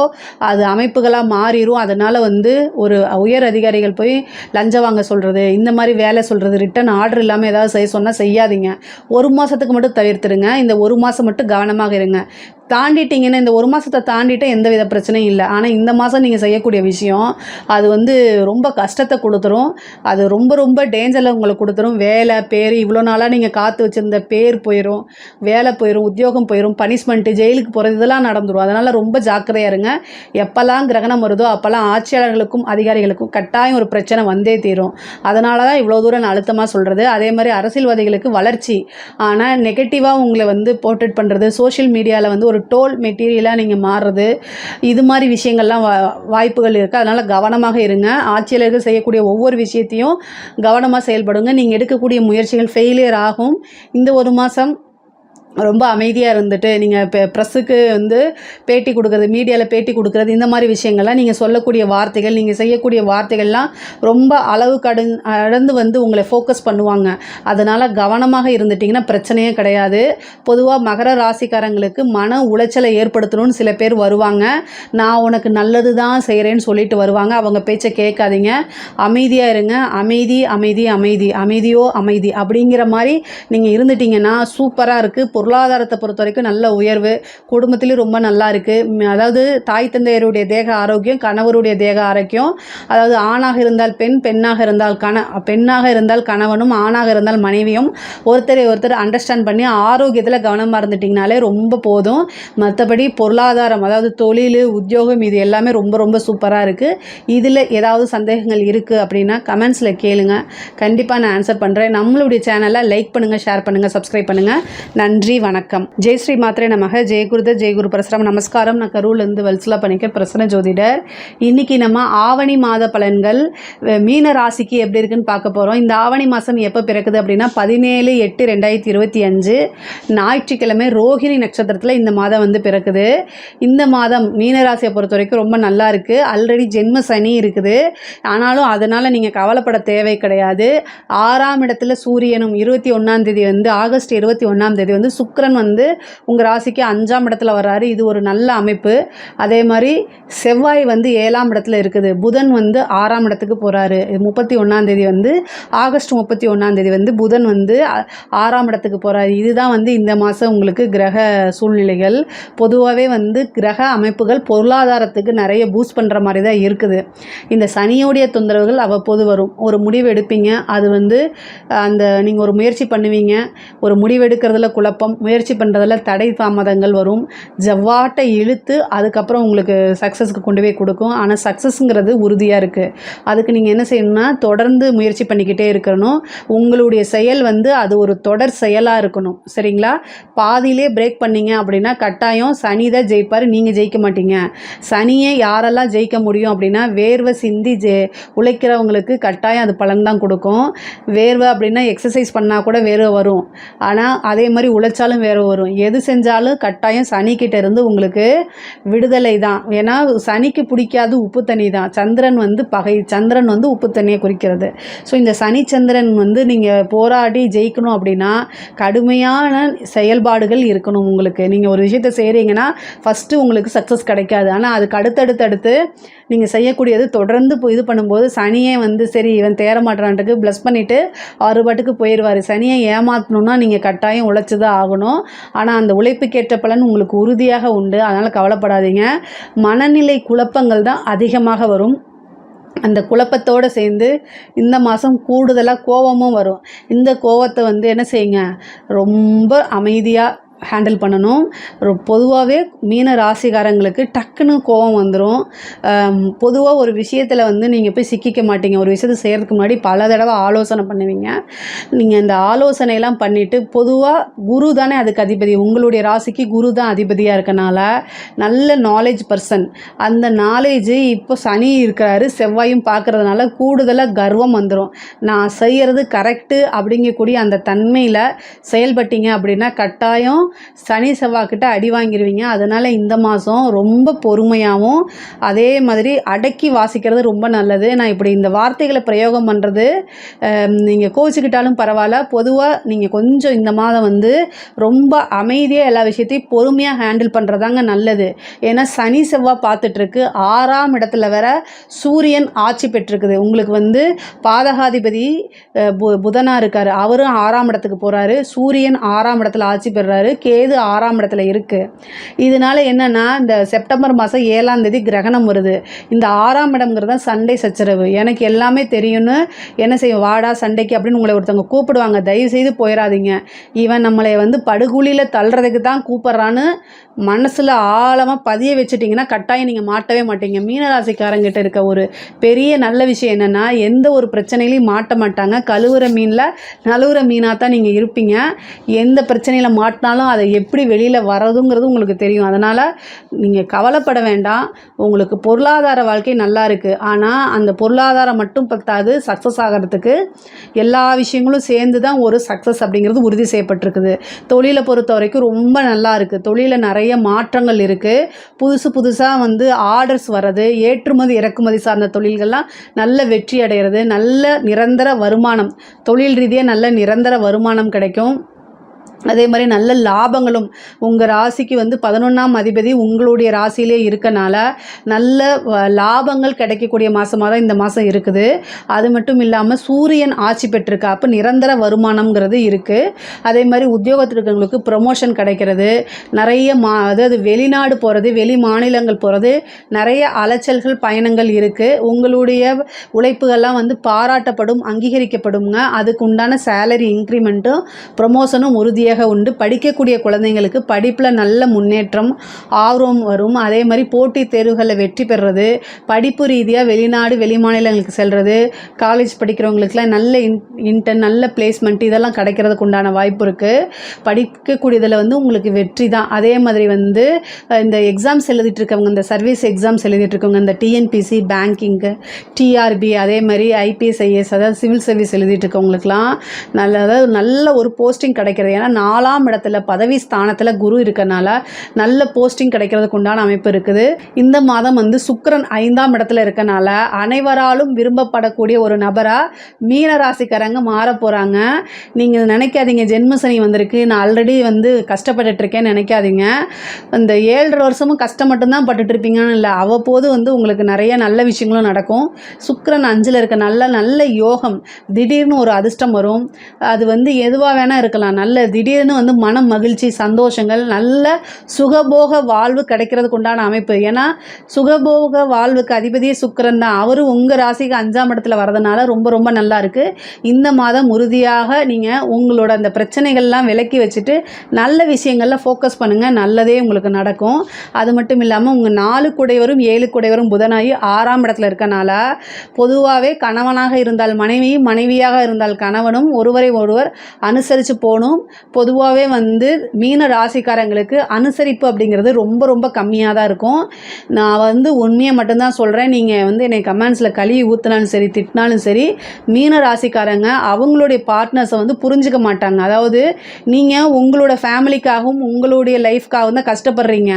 அது அமைப்புகளாக மாறிடும் அதனால் வந்து ஒரு உயர் அதிகாரிகள் போய் லஞ்சம் வாங்க சொல்கிறது இந்த மாதிரி வேலை சொல்கிறது ரிட்டன் ஆர்டர் இல்லாமல் ஏதாவது செய்ய சொன்னால் செய்யாதீங்க. ஒரு மாதத்துக்கு மட்டும் தவிர்த்துருங்க. இந்த ஒரு மாதம் மட்டும் கவனமாக இருங்க. தாண்டிட்டீங்கன்னா இந்த ஒரு மாதத்தை தாண்டிட்டு எந்த வித பிரச்சனையும் இல்லை. ஆனால் இந்த மாதம் நீங்கள் செய்யக்கூடிய விஷயம் அது வந்து ரொம்ப கஷ்டத்தை கொடுத்துரும். அது ரொம்ப ரொம்ப டேஞ்சரில் உங்களுக்கு கொடுத்துரும். வேலை பேர் இவ்வளோ நாளாக நீங்கள் காத்து வச்சுருந்த பேர் போயிடும் வேலை போயிடும் உத்தியோகம் போயிடும் பனிஷ்மெண்ட்டு ஜெயிலுக்கு போகிறது இதெல்லாம் நடந்துடும் அதனால் ரொம்ப ஜாக்கிரதையாக இருங்க. எப்போல்லாம் கிரகணம் வருதோ அப்போல்லாம் ஆட்சியாளர்களுக்கும் அதிகாரிகளுக்கும் கட்டாயம் ஒரு பிரச்சனை வந்தே தீரும். அதனால தான் இவ்வளோ தூரம் நான் அழுத்தமாக சொல்கிறது அதே மாதிரி அரசியல்வாதிகளுக்கு வளர்ச்சி. ஆனால் நெகட்டிவாக உங்களை வந்து போர்ட்ரேட் பண்ணுறது சோஷியல் மீடியாவில் வந்து ஒரு டோல் மெட்டீரியலாக நீங்கள் மாறுறது இது மாதிரி விஷயங்கள்லாம் வா வாய்ப்புகள் இருக்குது அதனால் கவனமாக இருங்க. ஆட்சியாளர்கள் செய்யக்கூடிய ஒவ்வொரு விஷயத்தையும் கவனமாக செயல்படுங்க. நீங்கள் எடுக்கக்கூடிய முயற்சிகள் ஃபெயிலியர் ஆகும். இந்த ஒரு மாதம் ரொம்ப அமைதியாக இருந்துட்டு நீங்கள் இப்போ ப்ரெஸ்ஸுக்கு வந்து பேட்டி கொடுக்குறது மீடியாவில் பேட்டி கொடுக்குறது இந்த மாதிரி விஷயங்கள்லாம் நீங்கள் சொல்லக்கூடிய வார்த்தைகள் நீங்கள் செய்யக்கூடிய வார்த்தைகள்லாம் ரொம்ப அளவு கடன் கடந்து வந்து உங்களை ஃபோக்கஸ் பண்ணுவாங்க. அதனால் கவனமாக இருந்துட்டிங்கன்னா பிரச்சனையே கிடையாது. பொதுவாக மகர ராசிக்காரங்களுக்கு மன உளைச்சலை ஏற்படுத்தணும்னு சில பேர் வருவாங்க. நான் உனக்கு நல்லது தான் செய்கிறேன்னு சொல்லிட்டு வருவாங்க. அவங்க பேச்சை கேட்காதீங்க. அமைதியாக இருங்க. அமைதி அமைதி அமைதி. அமைதியோ அமைதி அப்படிங்கிற மாதிரி நீங்கள் இருந்துட்டீங்கன்னா சூப்பராக இருக்குது பொருளாதாரத்தை பொறுத்த வரைக்கும் நல்ல உயர்வு. குடும்பத்துலேயும் ரொம்ப நல்லா இருக்குது அதாவது தாய் தந்தையருடைய தேக ஆரோக்கியம் கணவருடைய தேக ஆரோக்கியம். அதாவது ஆணாக இருந்தால் பெண் பெண்ணாக இருந்தால் கண பெண்ணாக இருந்தால் கணவனும் ஆணாக இருந்தால் மனைவியும். ஒருத்தரை ஒருத்தர் அண்டர்ஸ்டாண்ட் பண்ணி ஆரோக்கியத்தில் கவனமாக இருந்துட்டிங்கனாலே ரொம்ப போதும். மற்றபடி பொருளாதாரம் அதாவது தொழில் உத்தியோகம் இது எல்லாமே ரொம்ப ரொம்ப சூப்பராக இருக்குது இதில் ஏதாவது சந்தேகங்கள் இருக்குது அப்படின்னா கமெண்ட்ஸில் கேளுங்க. கண்டிப்பாக நான் ஆன்சர் பண்ணுறேன் நம்மளுடைய சேனலை லைக் பண்ணுங்கள் ஷேர் பண்ணுங்கள் சப்ஸ்கிரைப் பண்ணுங்கள் நன்றி. நன்றி வணக்கம். ஜெய் ஸ்ரீ மாத்திரை நமக. ஜெயகுருத ஜெயகுரு பரசுராம். நமஸ்காரம். நான் கரூர்லேருந்து வல்சலா பண்ணிக்க பிரசன்ன ஜோதிடர். இன்னைக்கு நம்ம ஆவணி மாத பலன்கள் மீன ராசிக்கு எப்படி இருக்குன்னு பார்க்க போகிறோம் இந்த ஆவணி மாதம் எப்போ பிறக்குது அப்படின்னா பதினேழு எட்டு ரெண்டாயிரத்தி இருபத்தி அஞ்சு. ஞாயிற்றுக்கிழமை ரோஹிணி நட்சத்திரத்தில் இந்த மாதம் வந்து பிறக்குது. இந்த மாதம் மீன ராசியை பொறுத்த வரைக்கும் ரொம்ப நல்லா இருக்குது ஆல்ரெடி ஜென்ம சனி இருக்குது. ஆனாலும் அதனால் நீங்கள் கவலைப்பட தேவை கிடையாது. ஆறாம் இடத்துல சூரியனும் இருபத்தி ஒன்றாம் தேதி வந்து ஆகஸ்ட் இருபத்தி ஒன்றாம் தேதி வந்து சுக்கரன் வந்து உங்கள் ராசிக்கு அஞ்சாம் இடத்துல வர்றாரு. இது ஒரு நல்ல அமைப்பு. அதே மாதிரி செவ்வாய் வந்து ஏழாம் இடத்துல இருக்குது. புதன் வந்து ஆறாம் இடத்துக்கு போகிறாரு முப்பத்தி ஒன்றாந்தேதி வந்து ஆகஸ்ட் முப்பத்தி ஒன்றாந்தேதி வந்து புதன் வந்து ஆறாம் இடத்துக்கு போகிறாரு இதுதான் வந்து இந்த மாதம் உங்களுக்கு கிரக சூழ்நிலைகள். பொதுவாகவே வந்து கிரக அமைப்புகள் பொருளாதாரத்துக்கு நிறைய பூஸ்ட் பண்ணுற மாதிரி தான் இருக்குது. இந்த சனியோடைய தொந்தரவுகள் அவ்வப்போது வரும். ஒரு முடிவு எடுப்பீங்க. அது வந்து அந்த நீங்கள் ஒரு முயற்சி பண்ணுவீங்க. ஒரு முடிவெடுக்கிறதுல குழப்பம். முயற்சி பண்ணுறதில் தடை தாமதங்கள் வரும். ஜவ்வாட்டை இழுத்து அதுக்கப்புறம் உங்களுக்கு சக்ஸஸ்க்கு கொண்டு போய் கொடுக்கும். ஆனால் சக்ஸஸ்ங்கிறது உறுதியாக இருக்குது அதுக்கு நீங்கள் என்ன செய்யணும்னா தொடர்ந்து முயற்சி பண்ணிக்கிட்டே இருக்கணும். உங்களுடைய செயல் வந்து அது ஒரு தொடர் செயலாக இருக்கணும். சரிங்களா? பாதியிலே பிரேக் பண்ணீங்க அப்படின்னா கட்டாயம் சனி தான் ஜெயிப்பார் நீங்கள் ஜெயிக்க மாட்டீங்க. சனியை யாரெல்லாம் ஜெயிக்க முடியும் அப்படின்னா வேர்வை சிந்தி ஜெ உழைக்கிறவங்களுக்கு கட்டாயம் அது பலன் தான் கொடுக்கும். வேர்வை அப்படின்னா எக்ஸசைஸ் பண்ணால் கூட வேர்வை வரும். ஆனால் அதே மாதிரி உழைச்சாலும் வேறு வரும். எது செஞ்சாலும் கட்டாயம் சனிக்கிட்ட இருந்து உங்களுக்கு விடுதலை தான். ஏன்னா சனிக்கு பிடிக்காது உப்பு தண்ணி தான். சந்திரன் வந்து பகை சந்திரன் வந்து உப்பு தண்ணியை குறிக்கிறது. ஸோ இந்த சனி சந்திரன் வந்து நீங்கள் போராடி ஜெயிக்கணும் அப்படின்னா கடுமையான செயல்பாடுகள் இருக்கணும் உங்களுக்கு. நீங்கள் ஒரு விஷயத்தை செய்கிறீங்கன்னா ஃபஸ்ட்டு உங்களுக்கு சக்ஸஸ் கிடைக்காது. ஆனால் அதுக்கு அடுத்தடுத்து அடுத்து நீங்கள் செய்யக்கூடியது தொடர்ந்து இது பண்ணும்போது சனியே வந்து சரி இவன் தேர மாட்டான்ட்டுக்கு ப்ளஸ் பண்ணிவிட்டு அவர் பாட்டுக்கு போயிடுவார் சனியை ஏமாற்றணுன்னா நீங்கள் கட்டாயம் உழைச்சி தான் ஆகும் ஆகணும். ஆனால் அந்த உழைப்புக்கேற்ற பலன் உங்களுக்கு உறுதியாக உண்டு. அதனால் கவலைப்படாதீங்க. மனநிலை குழப்பங்கள் தான் அதிகமாக வரும். அந்த குழப்பத்தோடு சேர்ந்து இந்த மாதம் கூடுதலாக கோவமும் வரும். இந்த கோவத்தை வந்து என்ன செய்யுங்க? ரொம்ப அமைதியாக ஹேண்டில் பண்ணணும். பொதுவாகவே மீன ராசிகாரங்களுக்கு டக்குன்னு கோவம் வந்துடும் பொதுவாக ஒரு விஷயத்தில் வந்து நீங்கள் போய் சிக்கிக்க மாட்டீங்க. ஒரு விஷயத்தை செய்கிறதுக்கு முன்னாடி பல தடவை ஆலோசனை பண்ணுவீங்க. நீங்கள் இந்த ஆலோசனையெல்லாம் பண்ணிவிட்டு பொதுவாக குரு தானே அதுக்கு அதிபதி. உங்களுடைய ராசிக்கு குரு தான் அதிபதியாக இருக்கனால நல்ல நாலேஜ் பர்சன் அந்த நாலேஜ் இப்போ சனி இருக்கிறாரு செவ்வாயும் பார்க்கறதுனால கூடுதலாக கர்வம் வந்துடும் நான் செய்கிறது கரெக்டு அப்படிங்கக்கூடிய அந்த தன்மையில் செயல்பட்டீங்க அப்படின்னா கட்டாயம் சனி செவ்வாய்க்கிட்ட அடி வாங்கிடுவீங்க அதனால் இந்த மாதம் ரொம்ப பொறுமையாகவும் அதே மாதிரி அடக்கி வாசிக்கிறது ரொம்ப நல்லது. நான் இப்படி இந்த வார்த்தைகளை பிரயோகம் பண்ணுறது நீங்கள் கோச்சிக்கிட்டாலும் பரவாயில்ல. பொதுவாக நீங்கள் கொஞ்சம் இந்த மாதம் வந்து ரொம்ப அமைதியாக எல்லா விஷயத்தையும் பொறுமையாக ஹேண்டில் பண்ணுறதாங்க நல்லது. ஏன்னா சனி செவ்வாய் பார்த்துட்ருக்கு. ஆறாம் இடத்துல வேற சூரியன் ஆட்சி பெற்றிருக்குது. உங்களுக்கு வந்து பாதகாதிபதி பு புதனாக இருக்கார். அவரும் ஆறாம் இடத்துக்கு போகிறாரு சூரியன் ஆறாம் இடத்துல ஆட்சி பெறுறாரு கேது ஆறாம் இடத்துல இருக்குது இதனால என்னென்னா இந்த செப்டம்பர் மாதம் ஏழாம் தேதி கிரகணம் வருது. இந்த ஆறாம் இடம்ங்கிறது தான் சண்டை சச்சரவு. எனக்கு எல்லாமே தெரியும்னு என்ன செய்யும்? வாடா சண்டைக்கு அப்படின்னு உங்களை ஒருத்தவங்க கூப்பிடுவாங்க. தயவு செய்து போயிடாதீங்க இவன் நம்மளை வந்து படுகுழியில் தள்ளுறதுக்கு தான் கூப்பிட்றான்னு மனசில் ஆழமாக பதிய வச்சுட்டிங்கன்னா கட்டாயம் நீங்கள் மாட்டவே மாட்டீங்க. மீனராசிக்காரங்கிட்ட இருக்க ஒரு பெரிய நல்ல விஷயம் என்னென்னா எந்த ஒரு பிரச்சனையிலையும் மாட்ட மாட்டாங்க. கழுவுற மீனில் நழுவுற மீனாக தான் நீங்கள் இருப்பீங்க. எந்த பிரச்சனையில் மாட்டினாலும் அதை எப்படி வெளியில் வரதுங்கிறது உங்களுக்கு தெரியும். அதனால் நீங்கள் கவலைப்பட வேண்டாம். உங்களுக்கு பொருளாதார வாழ்க்கை நல்லா இருக்குது ஆனால் அந்த பொருளாதாரம் மட்டும் பத்தாது சக்ஸஸ் ஆகிறதுக்கு எல்லா விஷயங்களும் சேர்ந்து தான் ஒரு சக்ஸஸ் அப்படிங்கிறது உறுதி செய்யப்பட்டிருக்குது. தொழிலை பொறுத்த வரைக்கும் ரொம்ப நல்லா இருக்குது தொழிலில் நிறைய மாற்றங்கள் இருக்குது புதுசு புதுசாக வந்து ஆர்டர்ஸ் வர்றது ஏற்றுமதி இறக்குமதி சார்ந்த தொழில்கள்லாம் நல்ல வெற்றி அடைகிறது நல்ல நிரந்தர வருமானம் தொழில் ரீதியாக நல்ல நிரந்தர வருமானம் கிடைக்கும். அதே மாதிரி நல்ல லாபங்களும் உங்கள் ராசிக்கு வந்து பதினொன்றாம் அதிபதி உங்களுடைய ராசியிலே இருக்கனால நல்ல லாபங்கள் கிடைக்கக்கூடிய மாதமாக தான் இந்த மாதம் இருக்குது. அது மட்டும் இல்லாமல் சூரியன் ஆட்சி பெற்றிருக்கா. அப்போ நிரந்தர வருமானம்ங்கிறது இருக்குது அதே மாதிரி உத்தியோகத்தில் இருக்கிறவங்களுக்கு ப்ரொமோஷன் கிடைக்கிறது. நிறைய மா அதாவது வெளிநாடு போகிறது வெளி மாநிலங்கள் போகிறது நிறைய அலைச்சல்கள் பயணங்கள் இருக்குது உங்களுடைய உழைப்புகள்லாம் வந்து பாராட்டப்படும் அங்கீகரிக்கப்படுங்க அதுக்கு உண்டான சேலரி இன்க்ரிமெண்ட்டும் ப்ரொமோஷனும் உறுதியாக மிகுதியாக உண்டு. படிக்கக்கூடிய குழந்தைங்களுக்கு படிப்பில் நல்ல முன்னேற்றம் ஆர்வம் வரும். அதே மாதிரி போட்டித் தேர்வுகளில் வெற்றி பெறுறது படிப்பு ரீதியாக வெளிநாடு வெளி மாநிலங்களுக்கு செல்வது காலேஜ் படிக்கிறவங்களுக்குலாம் நல்ல இன் இன்டர்ன் நல்ல பிளேஸ்மெண்ட் இதெல்லாம் கிடைக்கிறதுக்கு உண்டான வாய்ப்பு இருக்குது படிக்கக்கூடியதில் வந்து உங்களுக்கு வெற்றி தான். அதே மாதிரி வந்து இந்த எக்ஸாம்ஸ் எழுதிட்டு இருக்கவங்க இந்த சர்வீஸ் எக்ஸாம்ஸ் எழுதிட்டு இருக்கவங்க இந்த டிஎன்பிசி பேங்கிங்கு டிஆர்பி அதே மாதிரி ஐபிஎஸ் ஐஏஎஸ் அதாவது சிவில் சர்வீஸ் எழுதிட்டு இருக்கவங்களுக்குலாம் நல்ல அதாவது நல்ல ஒரு போஸ்டிங் கிடைக்கிறது. ஏன்னா நாலாம் இடத்துல பதவி ஸ்தானத்தில் குரு இருக்கனால நல்ல போஸ்டிங் கிடைக்கிறதுக்கு உண்டான அமைப்பு இருக்குது. இந்த மாதம் வந்து சுக்கரன் ஐந்தாம் இடத்துல இருக்கனால அனைவராலும் விரும்பப்படக்கூடிய ஒரு நபராக மீன ராசிக்காரங்க மாற போகிறாங்க நீங்கள் நினைக்காதீங்க ஜென்மசனி வந்திருக்கு. நான் ஆல்ரெடி வந்து கஷ்டப்பட்டுட்ருக்கேன்னு நினைக்காதீங்க. இந்த ஏழரை வருஷமும் கஷ்டம் மட்டும்தான் பட்டுட்ருப்பீங்கன்னு இல்லை அவ்வப்போது வந்து உங்களுக்கு நிறைய நல்ல விஷயங்களும் நடக்கும். சுக்கரன் அஞ்சில் இருக்க நல்ல நல்ல யோகம் திடீர்னு ஒரு அதிர்ஷ்டம் வரும். அது வந்து எதுவாக வேணால் இருக்கலாம். நல்ல திடீர் திடீர்னு வந்து மனம் மகிழ்ச்சி சந்தோஷங்கள் நல்ல சுகபோக வாழ்வு கிடைக்கிறதுக்கு உண்டான அமைப்பு. ஏன்னா சுகபோக வாழ்வுக்கு அதிபதியே சுக்கரன் தான். அவரும் உங்கள் ராசிக்கு அஞ்சாம் இடத்துல வரதுனால ரொம்ப ரொம்ப நல்லா இருக்குது இந்த மாதம் உறுதியாக நீங்கள் உங்களோட அந்த பிரச்சனைகள்லாம் விலக்கி வச்சுட்டு நல்ல விஷயங்களில் ஃபோக்கஸ் பண்ணுங்கள் நல்லதே உங்களுக்கு நடக்கும். அது மட்டும் இல்லாமல் உங்கள் நாலு குடைவரும் ஏழு குடைவரும் புதனாகி ஆறாம் இடத்துல இருக்கனால பொதுவாகவே கணவனாக இருந்தால் மனைவி மனைவியாக இருந்தால் கணவனும் ஒருவரை ஒருவர் அனுசரித்து போகணும். பொதுவாகவே வந்து மீன ராசிக்காரங்களுக்கு அனுசரிப்பு அப்படிங்கிறது ரொம்ப ரொம்ப கம்மியாக தான் இருக்கும். நான் வந்து உண்மையை மட்டும்தான் சொல்கிறேன் நீங்கள் வந்து என்னை கமெண்ட்ஸில் கழுவி ஊற்றினாலும் சரி திட்டினாலும் சரி மீன ராசிக்காரங்க அவங்களுடைய பார்ட்னர்ஸை வந்து புரிஞ்சுக்க மாட்டாங்க. அதாவது நீங்கள் உங்களோட ஃபேமிலிக்காகவும் உங்களுடைய லைஃப்காகவும் தான் கஷ்டப்படுறீங்க.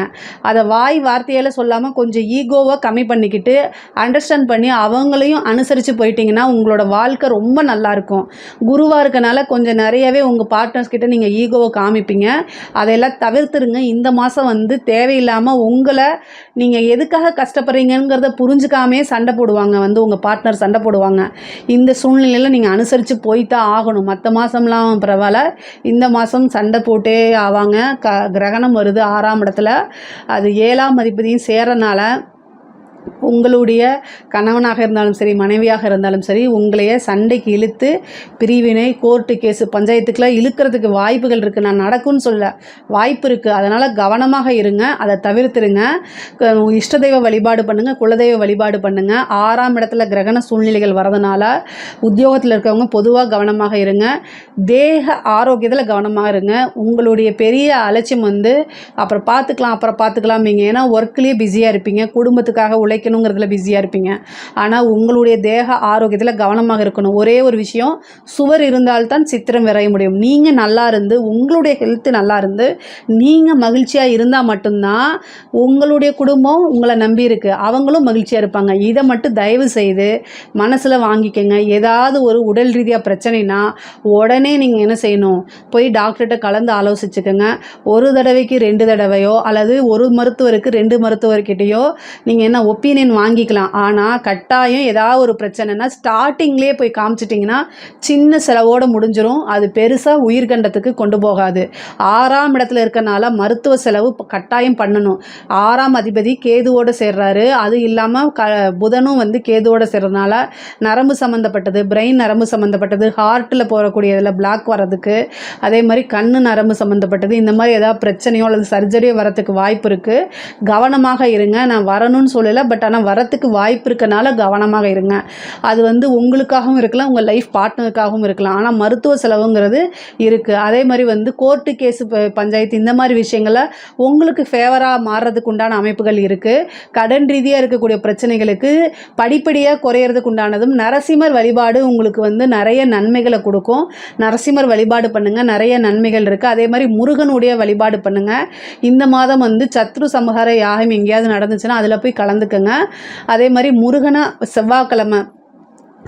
அதை வாய் வார்த்தையால் சொல்லாமல் கொஞ்சம் ஈகோவை கம்மி பண்ணிக்கிட்டு அண்டர்ஸ்டாண்ட் பண்ணி அவங்களையும் அனுசரித்து போயிட்டீங்கன்னா உங்களோட வாழ்க்கை ரொம்ப நல்லா இருக்கும். குருவாக இருக்கனால கொஞ்சம் நிறையவே உங்கள் பார்ட்னர்ஸ் கிட்ட நீங்கள் ஈகோவை காமிப்பீங்க. அதையெல்லாம் தவிர்த்துருங்க. இந்த மாதம் வந்து தேவையில்லாமல் உங்களை நீங்கள் எதுக்காக கஷ்டப்படுறீங்கிறத புரிஞ்சுக்காமே சண்டை போடுவாங்க. வந்து உங்கள் பார்ட்னர் சண்டை போடுவாங்க. இந்த சூழ்நிலையில் நீங்கள் அனுசரித்து போய் ஆகணும். மற்ற மாதம்லாம் பரவாயில்ல. இந்த மாதம் சண்டை போட்டே ஆவாங்க. க கிரகணம் வருது ஆறாம் இடத்துல. அது ஏழாம் அதிபதியும் சேரனால உங்களுடைய கணவனாக இருந்தாலும் சரி மனைவியாக இருந்தாலும் சரி உங்களைய சண்டைக்கு இழுத்து பிரிவினை கோர்ட்டு கேஸு பஞ்சாயத்துக்கெலாம் இழுக்கிறதுக்கு வாய்ப்புகள் இருக்குது நான் நடக்கும்னு சொல்ல வாய்ப்பு இருக்குது அதனால் கவனமாக இருங்க. அதை தவிர்த்துருங்க. இஷ்டதெய்வ இஷ்ட தெய்வ வழிபாடு பண்ணுங்கள் குலதெய்வ வழிபாடு பண்ணுங்கள் ஆறாம் இடத்துல கிரகண சூழ்நிலைகள் வரதுனால உத்தியோகத்தில் இருக்கிறவங்க பொதுவாக கவனமாக இருங்க. தேக ஆரோக்கியத்தில் கவனமாக இருங்க. உங்களுடைய பெரிய அலட்சியம் வந்து அப்புறம் பார்த்துக்கலாம் அப்புறம் பார்த்துக்கலாம்பீங்க ஏன்னா ஒர்க்லேயே பிஸியாக இருப்பீங்க. குடும்பத்துக்காக உழைக்கணுங்கிறதுல பிஸியாக இருப்பீங்க. ஆனால் உங்களுடைய தேக ஆரோக்கியத்தில் கவனமாக இருக்கணும். ஒரே ஒரு விஷயம் சுவர் இருந்தால்தான் சித்திரம் விரைய முடியும். நீங்கள் நல்லா இருந்து உங்களுடைய ஹெல்த்து நல்லா இருந்து நீங்கள் மகிழ்ச்சியாக இருந்தால் மட்டும்தான் உங்களுடைய குடும்பம் உங்களை நம்பி இருக்கு. அவங்களும் மகிழ்ச்சியாக இருப்பாங்க. இதை மட்டும் தயவு செய்து மனசில் வாங்கிக்கங்க. ஏதாவது ஒரு உடல் ரீதியாக பிரச்சனைனா உடனே நீங்கள் என்ன செய்யணும்? போய் டாக்டர்கிட்ட கலந்து ஆலோசிச்சுக்கோங்க. ஒரு தடவைக்கு ரெண்டு தடவையோ அல்லது ஒரு மருத்துவருக்கு ரெண்டு மருத்துவர்கிட்டயோ நீங்கள் என்ன ஒப்பீனியன் வாங்கிக்கலாம். ஆனால் கட்டாயம் ஏதாவது ஒரு பிரச்சனைனா ஸ்டார்டிங்லேயே போய் காமிச்சிட்டிங்கன்னா சின்ன செலவோடு முடிஞ்சிடும் அது பெருசாக உயிர்கண்டத்துக்கு கொண்டு போகாது. ஆறாம் இடத்துல இருக்கனால மருத்துவ செலவு கட்டாயம் பண்ணணும். ஆறாம் அதிபதி கேதுவோடு சேர்றாரு. அது இல்லாமல் க புதனும் வந்து கேதுவோடு சேர்றதுனால நரம்பு சம்மந்தப்பட்டது பிரெயின் நரம்பு சம்மந்தப்பட்டது ஹார்ட்டில் போகக்கூடிய இதில் பிளாக் வர்றதுக்கு அதே மாதிரி கண் நரம்பு சம்மந்தப்பட்டது இந்த மாதிரி ஏதாவது பிரச்சனையோ அல்லது சர்ஜரியோ வரத்துக்கு வாய்ப்பு இருக்குது கவனமாக இருங்க. நான் வரணும்னு சொல்லலை பட் ஆனால் வரத்துக்கு வாய்ப்பு இருக்கனால கவனமாக இருங்க. அது வந்து உங்களுக்காகவும் இருக்கலாம் உங்கள் லைஃப் பார்ட்னருக்காகவும் இருக்கலாம். ஆனால் மருத்துவ செலவுங்கிறது இருக்குது அதே மாதிரி வந்து கோர்ட்டு கேஸு பஞ்சாயத்து இந்த மாதிரி விஷயங்களில் உங்களுக்கு ஃபேவராக மாறுறதுக்கு உண்டான அமைப்புகள் இருக்குது கடன் ரீதியாக இருக்கக்கூடிய பிரச்சனைகளுக்கு படிப்படியாக குறையிறதுக்கு உண்டானதும் நரசிம்மர் வழிபாடு உங்களுக்கு வந்து நிறைய நன்மைகளை கொடுக்கும். நரசிம்மர் வழிபாடு பண்ணுங்கள் நிறைய நன்மைகள் இருக்குது அதே மாதிரி முருகனுடைய வழிபாடு பண்ணுங்கள் இந்த மாதம் வந்து சத்ரு சமஹார யாகம் எங்கேயாவது நடந்துச்சுன்னா அதில் போய் கலந்துக்கங்க. அதே மாதிரி முருகனை செவ்வாய்க்கிழமை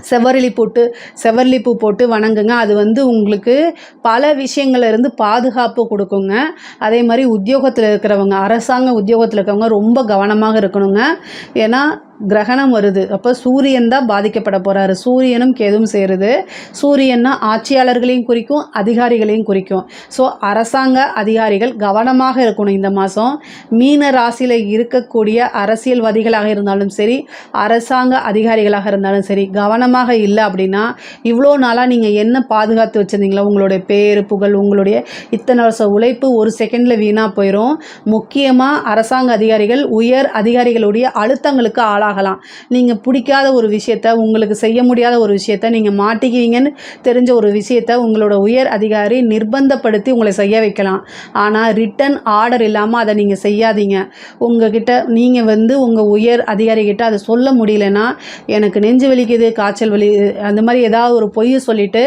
செவ்வரளி போட்டு செவ்வரளி பூ போட்டு வணங்குங்க. அது வந்து உங்களுக்கு பல விஷயங்கள்லேருந்து பாதுகாப்பு கொடுக்குங்க. அதே மாதிரி உத்தியோகத்தில் இருக்கிறவங்க அரசாங்க உத்தியோகத்தில் இருக்கிறவங்க ரொம்ப கவனமாக இருக்கணுங்க. ஏன்னா கிரகணம் வருது. அப்போ சூரியன் தான் பாதிக்கப்பட போகிறாரு சூரியனும் கேதும் சேருது. சூரியன்னா ஆட்சியாளர்களையும் குறிக்கும் அதிகாரிகளையும் குறிக்கும். ஸோ அரசாங்க அதிகாரிகள் கவனமாக இருக்கணும் இந்த மாதம் மீன ராசியில் இருக்கக்கூடிய அரசியல்வாதிகளாக இருந்தாலும் சரி அரசாங்க அதிகாரிகளாக இருந்தாலும் சரி கவனமாக இல்லை அப்படின்னா இவ்வளோ நாளாக நீங்கள் என்ன பாதுகாத்து வச்சுருந்தீங்களோ உங்களுடைய பேர் புகழ் உங்களுடைய இத்தனை வருஷம் உழைப்பு ஒரு செகண்டில் வீணாக போயிடும் முக்கியமாக அரசாங்க அதிகாரிகள் உயர் அதிகாரிகளுடைய அழுத்தங்களுக்கு ஆளாகலாம். நீங்கள் பிடிக்காத ஒரு விஷயத்த உங்களுக்கு செய்ய முடியாத ஒரு விஷயத்த நீங்கள் மாட்டிக்குவீங்கன்னு தெரிஞ்ச ஒரு விஷயத்த உங்களோட உயர் அதிகாரி நிர்பந்தப்படுத்தி உங்களை செய்ய வைக்கலாம். ஆனால் ரிட்டன் ஆர்டர் இல்லாமல் அதை நீங்கள் செய்யாதீங்க. உங்ககிட்ட நீங்கள் வந்து உங்கள் உயர் அதிகாரிகிட்ட அதை சொல்ல முடியலன்னா எனக்கு நெஞ்சு வலிக்குது காய்ச்சல் வலி அந்த மாதிரி ஏதாவது ஒரு பொய் சொல்லிவிட்டு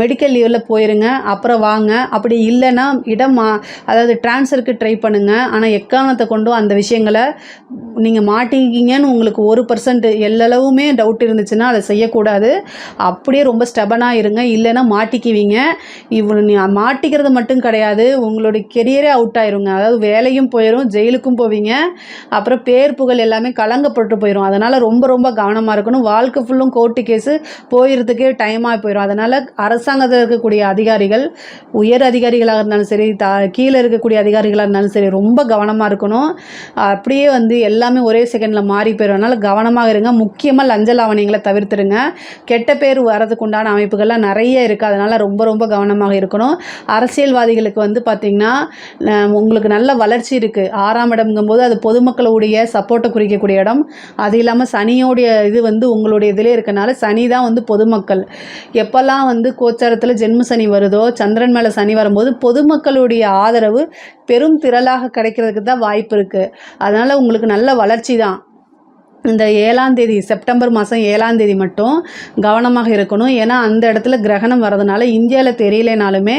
மெடிக்கல் லீவில் போயிருங்க அப்புறம் வாங்க. அப்படி இல்லைன்னா இடம் மா அதாவது ட்ரான்ஸ்ஃபருக்கு ட்ரை பண்ணுங்கள் ஆனால் எக்காரணத்தை கொண்டும் அந்த விஷயங்களை நீங்கள் மாட்டிக்கிங்கன்னு உங்களுக்கு ஒரு பர்சன்ட் எல்லளவுமே டவுட் இருந்துச்சுன்னா அதை செய்யக்கூடாது. அப்படியே ரொம்ப ஸ்டபனாக இருங்க. இல்லைன்னா மாட்டிக்குவீங்க. இவ்வளோ நீ மாட்டிக்கிறது மட்டும் கிடையாது. உங்களுடைய கெரியரே அவுட் ஆயிருங்க. அதாவது வேலையும் போயிடும் ஜெயிலுக்கும் போவீங்க. அப்புறம் பேர் புகழ் எல்லாமே கலங்கப்பட்டு போயிடும் அதனால் ரொம்ப ரொம்ப கவனமாக இருக்கணும். வாழ்க்கை ஃபுல்லும் கோர்ட்டு கேஸு போயிடுறதுக்கே டைமாக போயிடும் அதனால் அரசாங்கத்தில் இருக்கக்கூடிய அதிகாரிகள் உயர் அதிகாரிகளாக இருந்தாலும் சரி த கீழே இருக்கக்கூடிய அதிகாரிகளாக இருந்தாலும் சரி ரொம்ப கவனமாக இருக்கணும். அப்படியே வந்து எல்லாமே ஒரே செகண்டில் மாறி போயிடும் அதனால் கவனமாக இருங்க. முக்கியமாக லஞ்ச லாவணியங்களை தவிர்த்துருங்க கெட்ட பேர் வரதுக்கு உண்டான அமைப்புகள்லாம் நிறைய இருக்குது அதனால் ரொம்ப ரொம்ப கவனமாக இருக்கணும். அரசியல்வாதிகளுக்கு வந்து பார்த்திங்கன்னா உங்களுக்கு நல்ல வளர்ச்சி இருக்குது ஆறாம் இடம்ங்கும்போது அது பொதுமக்களுடைய சப்போர்ட்டை குறிக்கக்கூடிய இடம். அது இல்லாமல் சனியோடைய இது வந்து உங்களுடைய இதிலே இருக்கனால சனி தான் வந்து பொதுமக்கள். எப்போல்லாம் வந்து கோச்சாரத்தில் ஜென்ம சனி வருதோ சந்திரன் மேலே சனி வரும்போது பொதுமக்களுடைய ஆதரவு பெரும் திரளாக கிடைக்கிறதுக்கு தான் வாய்ப்பு இருக்குது அதனால் உங்களுக்கு நல்ல வளர்ச்சி தான். இந்த ஏழாம் தேதி செப்டம்பர் மாதம் ஏழாம் தேதி மட்டும் கவனமாக இருக்கணும். ஏன்னா அந்த இடத்துல கிரகணம் வரதுனால இந்தியாவில் தெரியலைனாலுமே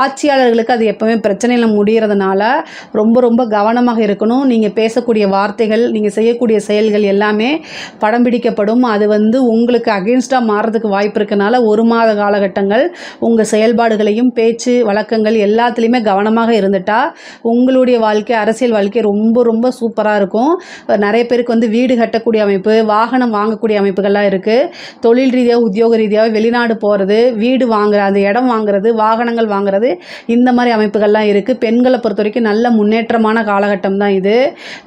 ஆட்சியாளர்களுக்கு அது எப்போவுமே பிரச்சனையில் முடிகிறதுனால ரொம்ப ரொம்ப கவனமாக இருக்கணும். நீங்கள் பேசக்கூடிய வார்த்தைகள் நீங்கள் செய்யக்கூடிய செயல்கள் எல்லாமே படம் பிடிக்கப்படும். அது வந்து உங்களுக்கு அகெயின்ஸ்டாக மாறுறதுக்கு வாய்ப்பு இருக்கனால ஒரு மாத காலகட்டங்கள் உங்கள் செயல்பாடுகளையும் பேச்சு வழக்கங்கள் எல்லாத்துலேயுமே கவனமாக இருந்துட்டா உங்களுடைய வாழ்க்கை அரசியல் வாழ்க்கை ரொம்ப ரொம்ப சூப்பராக இருக்கும். நிறைய பேருக்கு வந்து வீடு கட்ட கட்டக்கூடிய அமைப்பு வாகனம் வாங்கக்கூடிய அமைப்புகள்லாம் இருக்குது தொழில் ரீதியாக உத்தியோக ரீதியாக வெளிநாடு போகிறது வீடு வாங்குற அந்த இடம் வாங்குறது வாகனங்கள் வாங்குறது இந்த மாதிரி அமைப்புகள்லாம் இருக்குது பெண்களை பொறுத்த வரைக்கும் நல்ல முன்னேற்றமான காலகட்டம் தான் இது.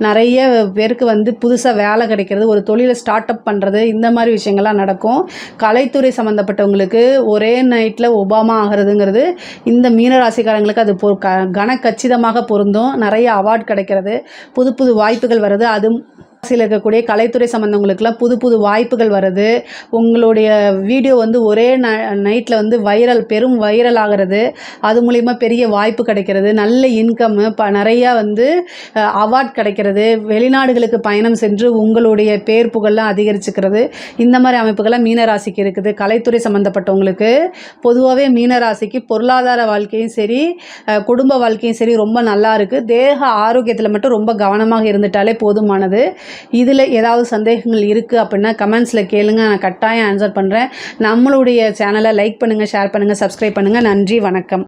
நிறைய பேருக்கு வந்து புதுசாக வேலை கிடைக்கிறது ஒரு தொழிலை ஸ்டார்ட் அப் பண்ணுறது இந்த மாதிரி விஷயங்கள்லாம் நடக்கும். கலைத்துறை சம்மந்தப்பட்டவங்களுக்கு ஒரே நைட்டில் ஒபாமா ஆகிறதுங்கிறது இந்த மீனராசிக்காரங்களுக்கு அது பொ கன கச்சிதமாக பொருந்தும். நிறைய அவார்ட் கிடைக்கிறது புது புது வாய்ப்புகள் வருது. அது சில இருக்கக்கூடிய கலைத்துறை சம்மந்தவங்களுக்குலாம் புது புது வாய்ப்புகள் வருது உங்களுடைய வீடியோ வந்து ஒரே ந நைட்டில் வந்து வைரல் பெரும் வைரல் ஆகிறது அது மூலிமா பெரிய வாய்ப்பு கிடைக்கிறது நல்ல இன்கம்மு ப நிறையா வந்து அவார்ட் கிடைக்கிறது வெளிநாடுகளுக்கு பயணம் சென்று உங்களுடைய பேர் புகழ்லாம் அதிகரிச்சுக்கிறது. இந்த மாதிரி அமைப்புகள்லாம் மீனராசிக்கு இருக்குது. கலைத்துறை சம்மந்தப்பட்டவங்களுக்கு பொதுவாகவே மீனராசிக்கு பொருளாதார வாழ்க்கையும் சரி குடும்ப வாழ்க்கையும் சரி ரொம்ப நல்லா இருக்குது தேக ஆரோக்கியத்தில் மட்டும் ரொம்ப கவனமாக இருந்துட்டாலே போதுமானது. இதில் ஏதாவது சந்தேகங்கள் இருக்குது அப்படின்னா கமெண்ட்ஸில் கேளுங்க. நான் கட்டாயம் ஆன்சர் பண்ணுறேன் நம்மளுடைய சேனலை லைக் பண்ணுங்கள் ஷேர் பண்ணுங்கள் சப்ஸ்கிரைப் பண்ணுங்கள் நன்றி வணக்கம்.